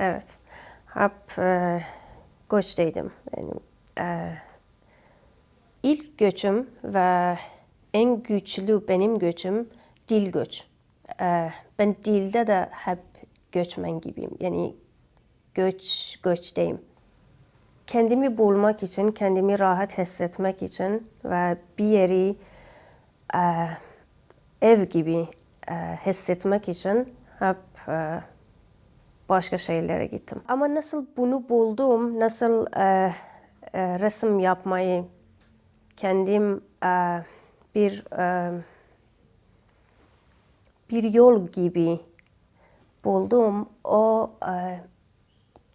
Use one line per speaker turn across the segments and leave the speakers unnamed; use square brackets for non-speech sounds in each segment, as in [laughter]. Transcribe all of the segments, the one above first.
Evet. Hep e, göçteydim. Yani, e, ilk göçüm ve en güçlü benim göçüm dil göç. E, ben dilde de hep göçmen gibiyim. Yani göç göçteyim. Kendimi bulmak için, kendimi rahat hissetmek için ve bir yeri e, ev gibi e, hissetmek için hep e, başka şeylere gittim. Ama nasıl bunu buldum, nasıl e, e, resim yapmayı kendim e, bir e, bir yol gibi buldum. O e,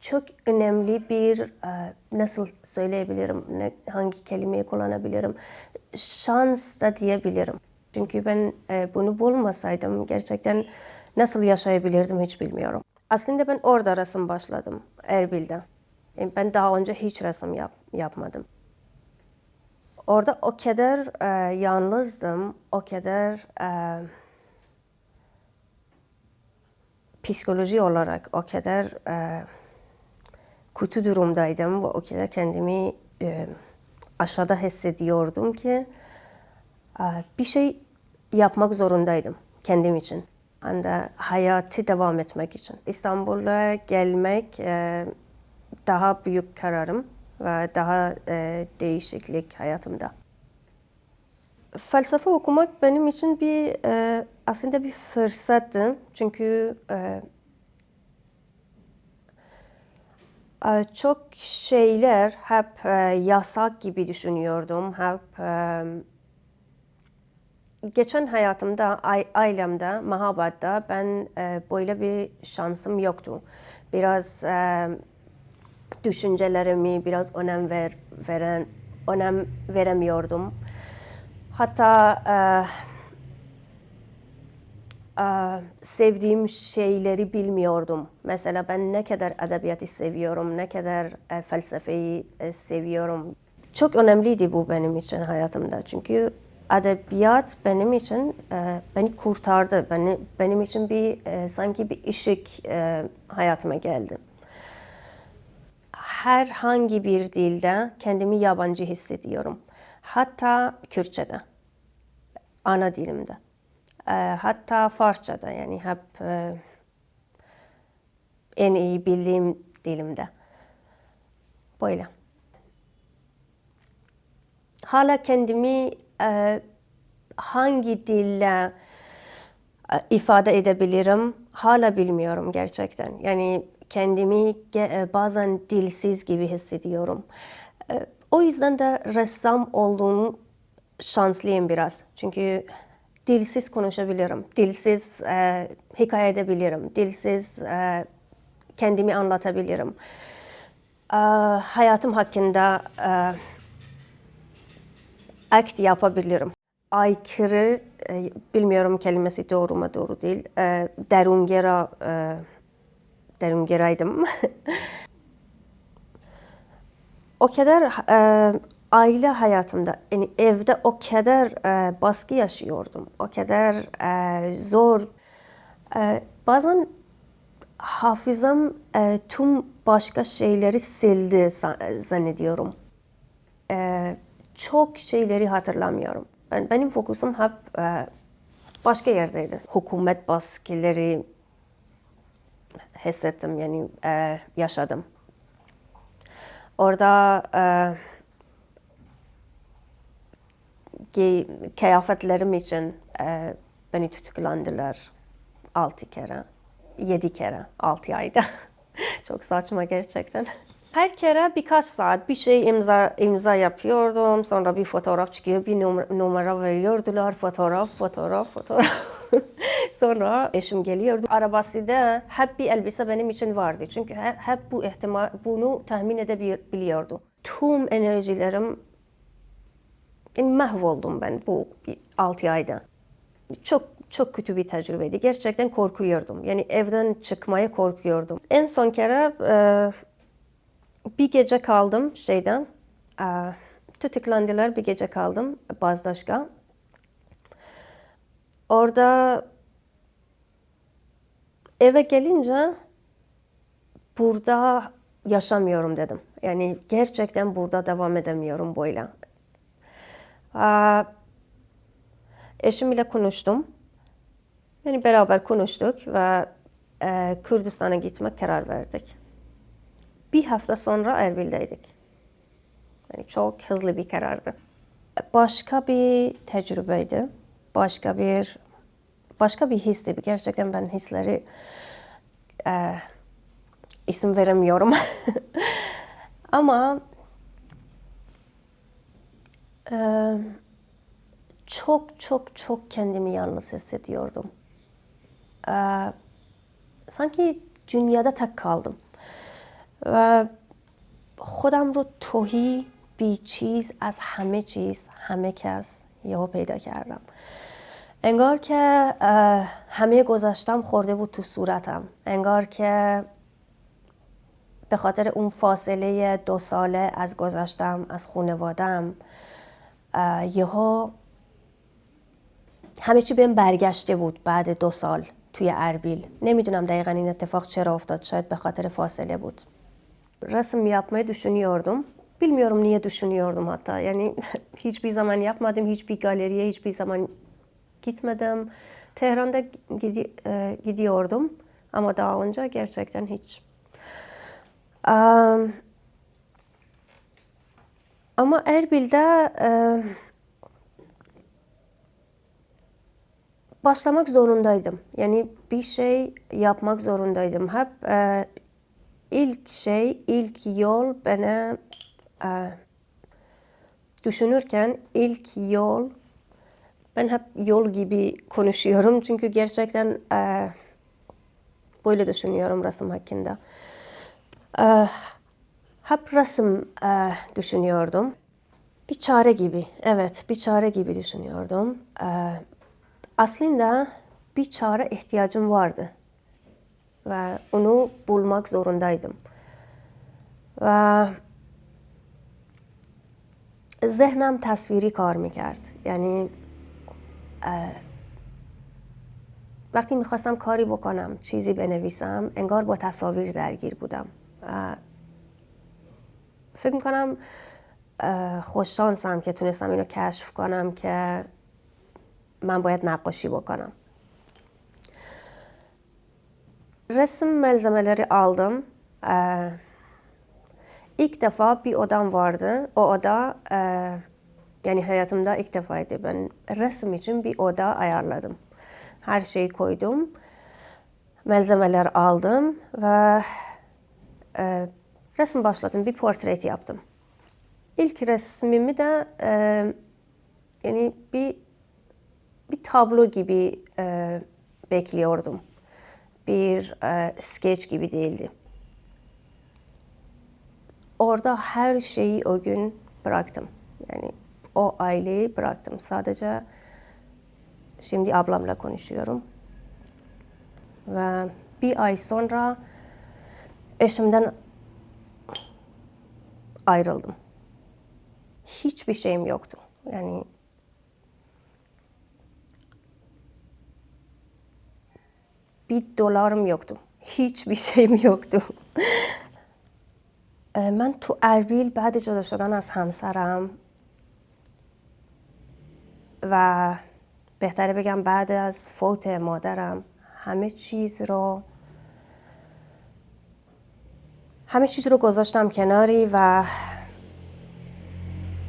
çok önemli bir e, nasıl söyleyebilirim, ne, hangi kelimeyi kullanabilirim, şans da diyebilirim. Çünkü ben e, bunu bulmasaydım gerçekten nasıl yaşayabilirdim hiç bilmiyorum. Aslında ben orada resim başladım, Erbil'de. Yani ben daha önce hiç resim yap, yapmadım. Orada o kadar e, yalnızdım, o kadar e, psikoloji olarak o kadar e, kötü durumdaydım ve o kadar kendimi e, aşağıda hissediyordum ki e, bir şey yapmak zorundaydım kendim için. Yani hayatı devam etmek için. İstanbul'a gelmek e, daha büyük kararım ve daha e, değişiklik hayatımda. Felsefe okumak benim için bir e, aslında bir fırsattı. Çünkü çok şeyler hep yasak gibi düşünüyordum. Hep geçen hayatımda, ailemde, Mahabad'da ben e, böyle bir şansım yoktu. Biraz e, düşüncelerimi biraz önem ver, veren önem veremiyordum. Hatta e, e, sevdiğim şeyleri bilmiyordum. Mesela ben ne kadar edebiyatı seviyorum, ne kadar e, felsefeyi e, seviyorum. Çok önemliydi bu benim için hayatımda. Çünkü edebiyat benim için e, beni kurtardı. Beni, benim için bir e, sanki bir ışık e, hayatıma geldi. Herhangi bir dilde kendimi yabancı hissediyorum. Hatta Kürtçe'de, ana dilimde. E, hatta Farsça'da yani hep e, en iyi bildiğim dilimde. Böyle. Hala kendimi hangi dille e, ifade edebilirim hala bilmiyorum gerçekten. Yani kendimi e, bazen dilsiz gibi hissediyorum. E, o yüzden de ressam olduğum şanslıyım biraz. Çünkü dilsiz konuşabilirim, dilsiz e, hikaye edebilirim, dilsiz e, kendimi anlatabilirim. E, hayatım hakkında e, act yapabilirim. Aykırı, e, bilmiyorum kelimesi doğru mu doğru değil, e, derungera, e, derungeraydım. [laughs] o kadar e, aile hayatımda, yani evde o kadar e, baskı yaşıyordum, o kadar e, zor. E, bazen hafızam e, tüm başka şeyleri sildi zannediyorum. E, çok şeyleri hatırlamıyorum. Ben, benim fokusum hep e, başka yerdeydi. Hükümet baskıları hissettim yani e, yaşadım. Orada e, kıyafetlerim için e, beni tutuklandılar altı kere, yedi kere, altı ayda. [laughs] Çok saçma gerçekten. Her kere birkaç saat bir şey imza imza yapıyordum. Sonra bir fotoğraf çıkıyor, bir numara, numara veriyordular. Fotoğraf, fotoğraf, fotoğraf. [laughs] Sonra eşim geliyordu. Arabasında hep bir elbise benim için vardı. Çünkü hep bu ihtimal, bunu tahmin edebiliyordu. Tüm enerjilerim yani mahvoldum ben bu 6 ayda. Çok çok kötü bir tecrübeydi. Gerçekten korkuyordum. Yani evden çıkmaya korkuyordum. En son kere e, bir gece kaldım şeyden. E, tutuklandılar bir gece kaldım Bazdaşka. Orada eve gelince burada yaşamıyorum dedim. Yani gerçekten burada devam edemiyorum böyle. Aa, eşimle konuştum. Yani beraber konuştuk ve e, Kürdistan'a gitmek karar verdik. Bir hafta sonra Erbil'deydik. Yani çok hızlı bir karardı. Başka bir tecrübeydi. Başka bir başka bir histi. Gerçekten ben hisleri e, isim veremiyorum. [laughs] Ama e, çok çok çok kendimi yalnız hissediyordum. E, sanki dünyada tek kaldım. و خودم رو توهی بی چیز از همه چیز همه کس یهو پیدا کردم. انگار که همه گذاشتم خورده بود تو صورتم. انگار که به خاطر اون فاصله دو ساله از گذاشتم از خونوادم یهو همه چی بهم برگشته بود بعد دو سال توی اربیل. نمی‌دونم دقیقا این اتفاق چرا افتاد شاید به خاطر فاصله بود. Resim yapmayı düşünüyordum. Bilmiyorum niye düşünüyordum hatta. Yani [laughs] hiçbir zaman yapmadım. Hiçbir galeriye hiçbir zaman gitmedim. Tehran'da gidi, e, gidiyordum. Ama daha önce gerçekten hiç. Um, ama Erbil'de e, başlamak zorundaydım. Yani bir şey yapmak zorundaydım. Hep e, ilk şey, ilk yol bana e, düşünürken ilk yol ben hep yol gibi konuşuyorum [laughs] çünkü gerçekten e, böyle düşünüyorum resim hakkında. E, hep resim e, düşünüyordum. Bir çare gibi, evet bir çare gibi düşünüyordum. E, aslında bir çare ihtiyacım vardı ve onu bulmak zorundaydım. Ve ذهنم تصویری کار می‌کرد. یعنی وقتی می‌خواستم کاری بکنم چیزی بنویسم انگار با تصاویر درگیر بودم. فکر می‌کنم خوششانسم که تونستم اینو کشف کنم که من باید نقاشی بکنم. Resim malzemeleri aldım. Ee, ilk defa bir odam vardı. O oda e, yani hayatımda ilk defaydı. Ben resim için bir oda ayarladım. Her şeyi koydum. Malzemeler aldım ve e, resim başladım. Bir portret yaptım. İlk resmimi de e, yani bir bir tablo gibi e, bekliyordum bir e, skeç gibi değildi. Orada her şeyi o gün bıraktım. Yani o aileyi bıraktım. Sadece şimdi ablamla konuşuyorum. Ve bir ay sonra eşimden ayrıldım. Hiçbir şeyim yoktu. Yani bir dolarım yoktu. Hiçbir şeyim yoktu. من تو اربیل بعد جدا شدن از همسرم و بهتره بگم بعد از فوت مادرم همه چیز رو همه چیز رو گذاشتم کناری و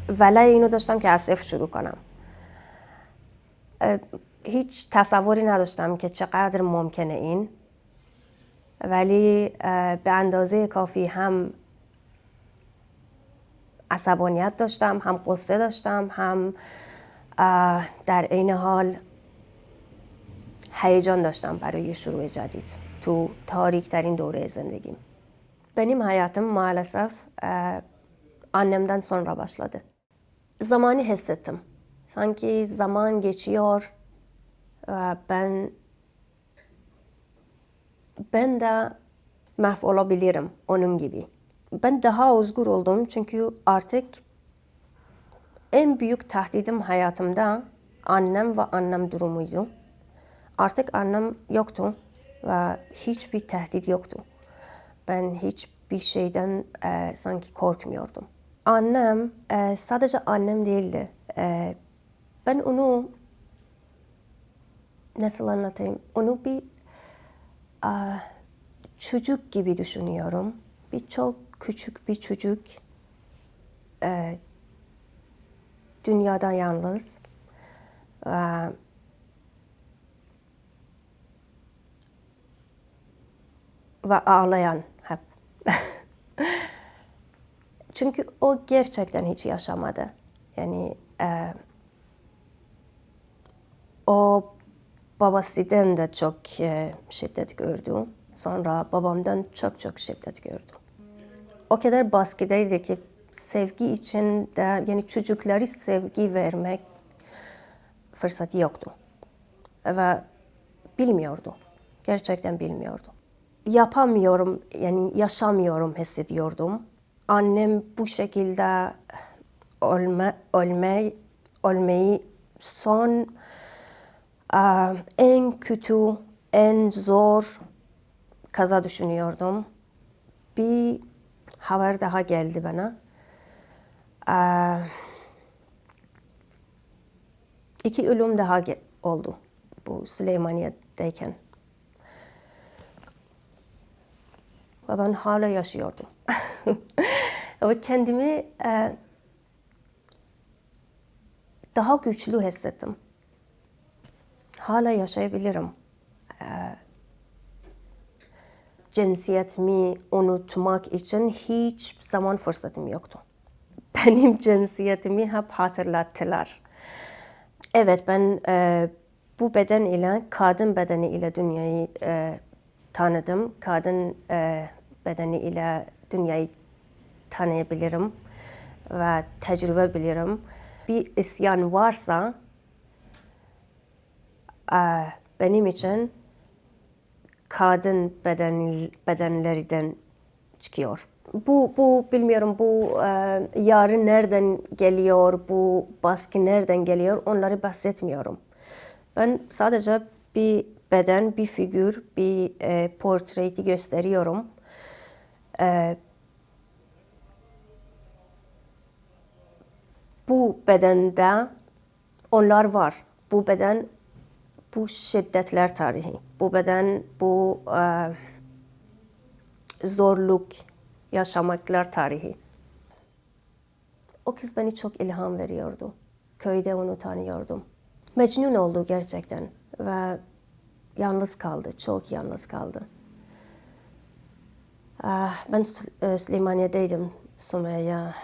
ولی اینو داشتم که از صفر شروع کنم هیچ تصوری نداشتم که چقدر ممکنه این ولی به اندازه کافی هم عصبانیت داشتم هم قصه داشتم هم در عین حال هیجان داشتم برای شروع جدید تو تاریک در این دوره زندگیم benim hayatım maalesef annemden sonra başladı. Zamanı hissettim. Sanki zaman geçiyor, ben ben de mahvolabilirim onun gibi. Ben daha özgür oldum çünkü artık en büyük tahdidim hayatımda annem ve annem durumuydu. Artık annem yoktu ve hiçbir tehdit yoktu. Ben hiçbir şeyden e, sanki korkmuyordum. Annem e, sadece annem değildi. E, ben onu nasıl anlatayım? Onu bir e, çocuk gibi düşünüyorum. Bir çok küçük bir çocuk. E, dünyada yalnız. E, ve ağlayan hep. [laughs] Çünkü o gerçekten hiç yaşamadı. Yani e, o babasından da çok e, şiddet gördü. Sonra babamdan çok çok şiddet gördü. O kadar baskıdaydı ki sevgi için de yani çocukları sevgi vermek fırsatı yoktu. Ve bilmiyordu. Gerçekten bilmiyordu. Yapamıyorum, yani yaşamıyorum hissediyordum. Annem bu şekilde ölme, ölme, ölmeyi son en kötü, en zor kaza düşünüyordum. Bir haber daha geldi bana. İki ölüm daha oldu bu Süleymaniye'deyken. Ve ben hala yaşıyordum. [laughs] Ve kendimi e, daha güçlü hissettim. Hala yaşayabilirim. E, cinsiyetimi unutmak için hiç zaman fırsatım yoktu. Benim cinsiyetimi hep hatırlattılar. Evet ben e, bu beden ile kadın bedeni ile dünyayı e, tanıdım. Kadın e, bedeni ile dünyayı tanıyabilirim ve tecrübe bilirim. Bir isyan varsa benim için kadın beden, bedenlerinden çıkıyor. Bu, bu bilmiyorum bu e, yarın nereden geliyor, bu baskı nereden geliyor onları bahsetmiyorum. Ben sadece bir beden, bir figür, bir e, portreti gösteriyorum. E, bu bedende onlar var. Bu beden bu şiddetler tarihi. Bu beden bu e, zorluk yaşamaklar tarihi. O kız beni çok ilham veriyordu. Köyde onu tanıyordum. Mecnun oldu gerçekten ve yalnız kaldı, çok yalnız kaldı. Ben e, Süleymaniye'deydim Sümeyye.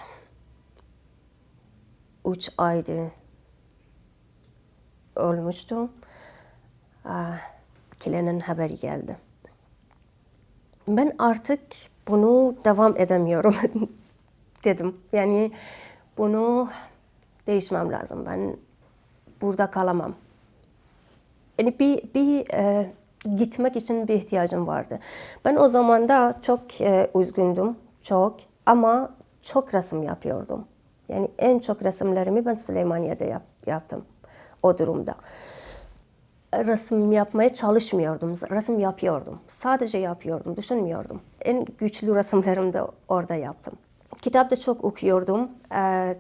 Üç aydı ölmüştüm. Ah, Kilenin haberi geldi. Ben artık bunu devam edemiyorum [laughs] dedim. Yani bunu değişmem lazım. Ben burada kalamam. Yani bir, bir e, gitmek için bir ihtiyacım vardı. Ben o zaman da çok e, üzgündüm, çok ama çok resim yapıyordum. Yani en çok resimlerimi ben Süleymaniye'de yap, yaptım o durumda. Resim yapmaya çalışmıyordum, resim yapıyordum. Sadece yapıyordum, düşünmüyordum. En güçlü resimlerimi de orada yaptım. Kitap da çok okuyordum. E,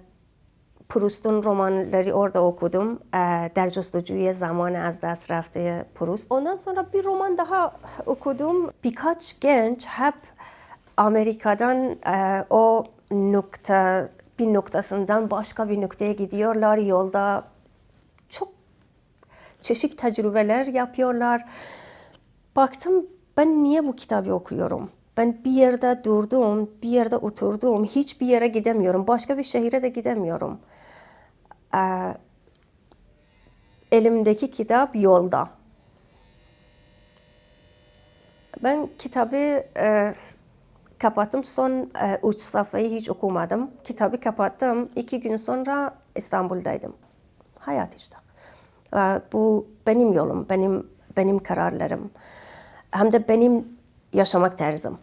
Proust'un romanları orada okudum. Ee, Der Jostujüye Zamanı Az Dest Rafte Proust. Ondan sonra bir roman daha okudum. Birkaç genç hep Amerika'dan e, o nokta bir noktasından başka bir noktaya gidiyorlar yolda. Çeşit tecrübeler yapıyorlar. Baktım ben niye bu kitabı okuyorum? Ben bir yerde durdum, bir yerde oturdum, hiçbir yere gidemiyorum, başka bir şehire de gidemiyorum. Ee, elimdeki kitap yolda. Ben kitabı e, kapattım. Son e, üç sayfayı hiç okumadım. Kitabı kapattım. İki gün sonra İstanbul'daydım. Hayat işte. Bu benim yolum, benim benim kararlarım. Hem de benim yaşamak tarzım.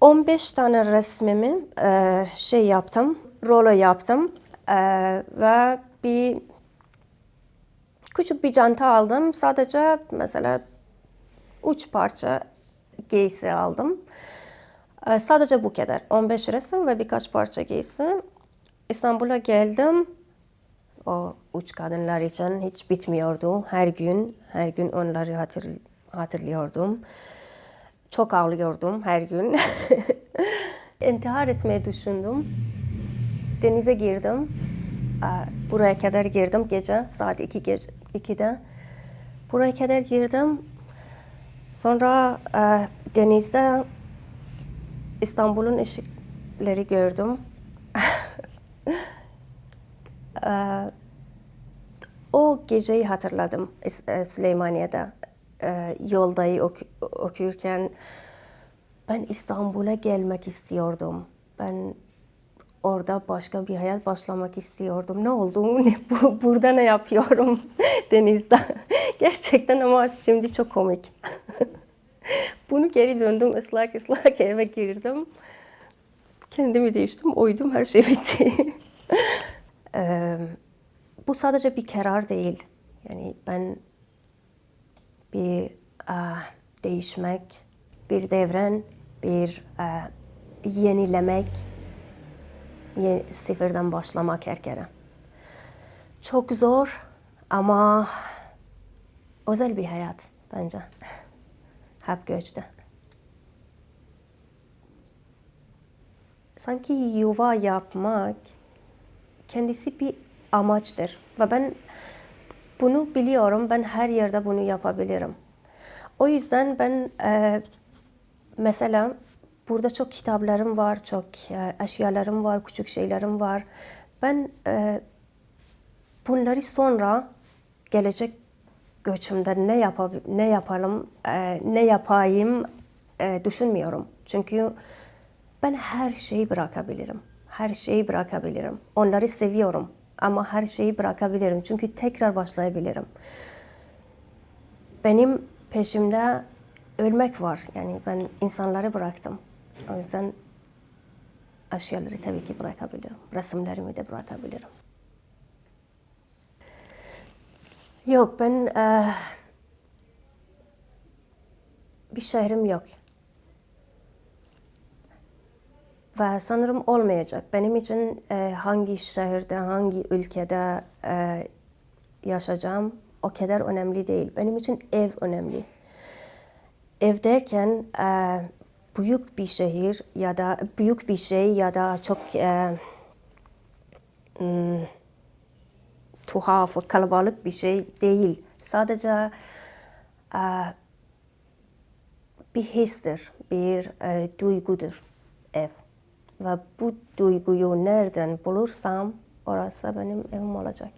15 tane resmimi e, şey yaptım, rulo yaptım e, ve bir küçük bir çanta aldım. Sadece mesela üç parça giysi aldım. E, sadece bu kadar. 15 resim ve birkaç parça giysi. İstanbul'a geldim. O üç kadınlar için hiç bitmiyordu. Her gün, her gün onları hatır, hatırlıyordum. Çok ağlıyordum her gün. [laughs] İntihar etmeyi düşündüm. Denize girdim. Buraya kadar girdim gece saat 2 gece 2'de. Buraya kadar girdim. Sonra e, denizde İstanbul'un ışıkları gördüm. [laughs] Ee, o geceyi hatırladım e, Süleymaniye'de. Ee, yoldayı ok- okurken ben İstanbul'a gelmek istiyordum. Ben orada başka bir hayat başlamak istiyordum. Ne oldu? [laughs] Ne, bu, burada ne yapıyorum [laughs] denizde? [laughs] Gerçekten ama şimdi çok komik. Bunu geri döndüm ıslak ıslak eve girdim. Kendimi değiştim, uydum, her şey bitti. Bu sadece bir karar değil. Yani ben bir ah, değişmek, bir devren, bir ah, yenilemek, ye- sıfırdan başlamak her kere. Çok zor ama özel bir hayat bence. Hep göçte. Sanki yuva yapmak kendisi bir amaçtır. Ve ben bunu biliyorum. Ben her yerde bunu yapabilirim. O yüzden ben e, mesela burada çok kitaplarım var, çok e, eşyalarım var, küçük şeylerim var. Ben e, bunları sonra gelecek göçümde ne yapab ne yapalım, e, ne yapayım e, düşünmüyorum. Çünkü ben her şeyi bırakabilirim. Her şeyi bırakabilirim. Onları seviyorum ama her şeyi bırakabilirim. Çünkü tekrar başlayabilirim. Benim peşimde ölmek var. Yani ben insanları bıraktım. O yüzden eşyaları tabii ki bırakabilirim. Resimlerimi de bırakabilirim. Yok ben eee, bir şehrim yok. Ve sanırım olmayacak. Benim için e, hangi şehirde, hangi ülkede e, yaşayacağım o kadar önemli değil. Benim için ev önemli. Ev derken e, büyük bir şehir ya da büyük bir şey ya da çok e, hmm, tuhaf, kalabalık bir şey değil. Sadece e, bir histir, bir e, duygudur ev. Ve bu duyguyu nereden bulursam orası benim evim olacak.